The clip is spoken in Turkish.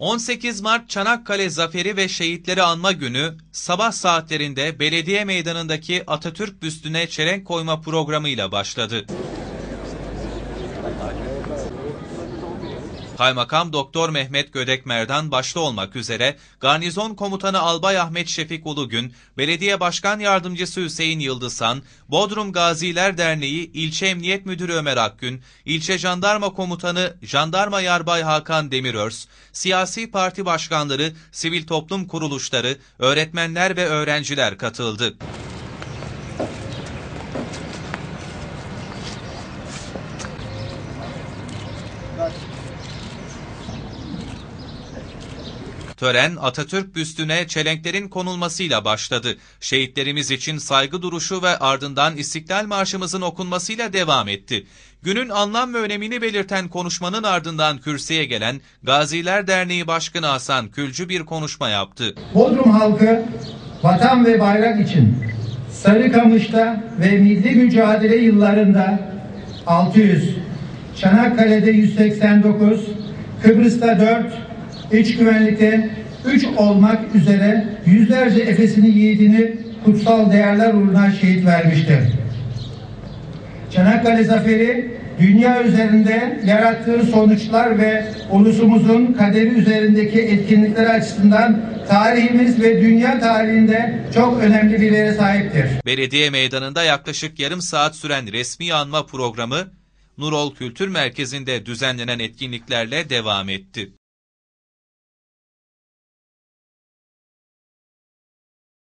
18 Mart Çanakkale Zaferi ve Şehitleri Anma Günü sabah saatlerinde belediye meydanındaki Atatürk büstüne çelenk koyma programıyla başladı. Kaymakam Doktor Mehmet Gödekmer'dan başta olmak üzere Garnizon Komutanı Albay Ahmet Şefik Ulugün, Belediye Başkan Yardımcısı Hüseyin Yıldızhan, Bodrum Gaziler Derneği İlçe Emniyet Müdürü Ömer Akgün, İlçe Jandarma Komutanı Jandarma Yarbay Hakan Demirörs, siyasi parti başkanları, sivil toplum kuruluşları, öğretmenler ve öğrenciler katıldı. Tören Atatürk büstüne çelenklerin konulmasıyla başladı. Şehitlerimiz için saygı duruşu ve ardından İstiklal Marşımızın okunmasıyla devam etti. Günün anlam ve önemini belirten konuşmanın ardından kürsüye gelen Gaziler Derneği Başkanı Hasan Külcü bir konuşma yaptı. Bodrum halkı vatan ve bayrak için Sarıkamış'ta ve milli mücadele yıllarında 600, Çanakkale'de 189, Kıbrıs'ta 4, iç güvenlikte 3 olmak üzere yüzlerce efesini yiğidini kutsal değerler uğruna şehit vermiştir. Çanakkale Zaferi dünya üzerinde yarattığı sonuçlar ve ulusumuzun kaderi üzerindeki etkinlikler açısından tarihimiz ve dünya tarihinde çok önemli bir yere sahiptir. Belediye meydanında yaklaşık yarım saat süren resmi anma programı Nurol Kültür Merkezi'nde düzenlenen etkinliklerle devam etti.